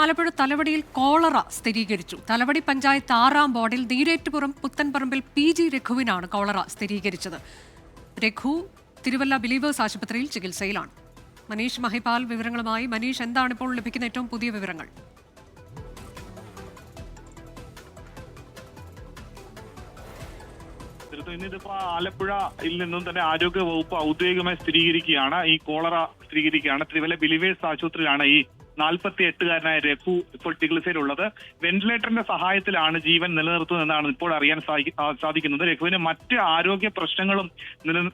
Alappuzha തലവടിയിൽ cholera സ്ഥിരീകരിച്ചു. തലവടി പഞ്ചായത്ത് ആറാം വാർഡിൽ നീരേറ്റുപുറം പുത്തൻപറമ്പിൽ പി ജി രഘുവിനാണ് കോളറ സ്ഥിരീകരിച്ചത്. രഘു തിരുവല്ല ബിലീവേഴ്സ് ആശുപത്രിയിൽ ചികിത്സയിലാണ്. മനീഷ് മഹിപാൽ വിവരങ്ങളുമായി. മനീഷ് എന്താണ് ഇപ്പോൾ ലഭിക്കുന്ന ഏറ്റവും പുതിയ വിവരങ്ങൾ? തീർത്തും ഇന്നിതിപ്പോ ആലപ്പുഴയിൽ നിന്നും തന്നെ ആരോഗ്യ വകുപ്പ് ഔദ്യോഗികമായി സ്ഥിരീകരിക്കുകയാണ്. ഈ കോളറ സ്ഥിരീകരിക്കുകയാണ്. തിരുവല്ല ബിലിവേഴ്സ് ആശുപത്രിയിലാണ് ഈ നാൽപ്പത്തി എട്ടുകാരനായ രഘു ഇപ്പോൾ ചികിത്സയിലുള്ളത് വെന്റിലേറ്ററിന്റെ സഹായത്തിലാണ് ജീവൻ നിലനിർത്തുന്നതെന്നാണ് ഇപ്പോൾ അറിയാൻ സാധിക്കുന്നത്. രഘുവിന് മറ്റ് ആരോഗ്യ പ്രശ്നങ്ങളും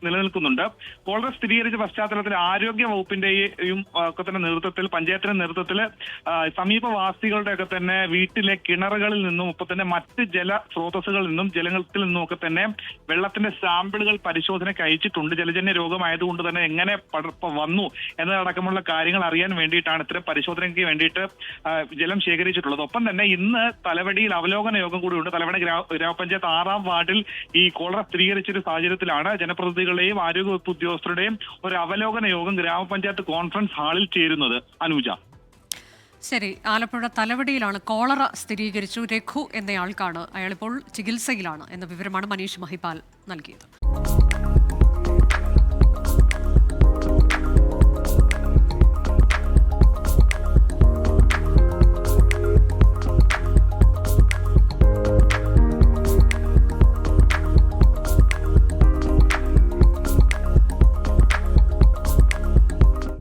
നിലനിൽക്കുന്നുണ്ട്. കോളറ സ്ഥിരീകരിച്ച പശ്ചാത്തലത്തിൽ ആരോഗ്യ വകുപ്പിന്റെയും ഒക്കെ തന്നെ നേതൃത്വത്തിൽ പഞ്ചായത്തിന്റെ നേതൃത്വത്തിൽ സമീപവാസികളുടെ ഒക്കെ തന്നെ വീട്ടിലെ കിണറുകളിൽ നിന്നും ഒപ്പം തന്നെ മറ്റ് ജല സ്രോതസ്സുകളിൽ നിന്നും ജലങ്ങളിൽ നിന്നും ഒക്കെ തന്നെ വെള്ളത്തിന്റെ സാമ്പിളുകൾ പരിശോധനയ്ക്ക് അയച്ചിട്ടുണ്ട്. ജലജന്യ രോഗമായതുകൊണ്ട് തന്നെ എങ്ങനെ വന്നു എന്നതടക്കമുള്ള കാര്യങ്ങൾ അറിയാൻ വേണ്ടിയിട്ടാണ് ഇത്തരം പരിശോധനയ്ക്ക് വേണ്ടിയിട്ട് ജലം ശേഖരിച്ചിട്ടുള്ളത്. ഒപ്പം തന്നെ ഇന്ന് തലവടിയിൽ അവലോകന യോഗം കൂടിയുണ്ട് തലവടി ഗ്രാ- ഗ്രാമപഞ്ചായത്ത് ആറാം വാർഡിൽ ഈ കോളറ സ്ഥിരീകരിച്ചൊരു സാഹചര്യത്തിലാണ് ജനപ്രതിനിധികളുടെയും ആരോഗ്യവകുപ്പ് ഉദ്യോഗസ്ഥരുടെയും ഒരു അവലോകന യോഗം ഗ്രാമപഞ്ചായത്ത് കോൺഫറൻസ് ഹാളിൽ ചേരുന്നത്. അനുജ. ശരി. ആലപ്പുഴ തലവടിയിലാണ് കോളറ സ്ഥിരീകരിച്ചു. രഘു എന്നയാൾക്കാണ്. അയാളിപ്പോൾ ചികിത്സയിലാണ് എന്ന വിവരമാണ് മനീഷ് മഹിപാൽ നൽകിയത്.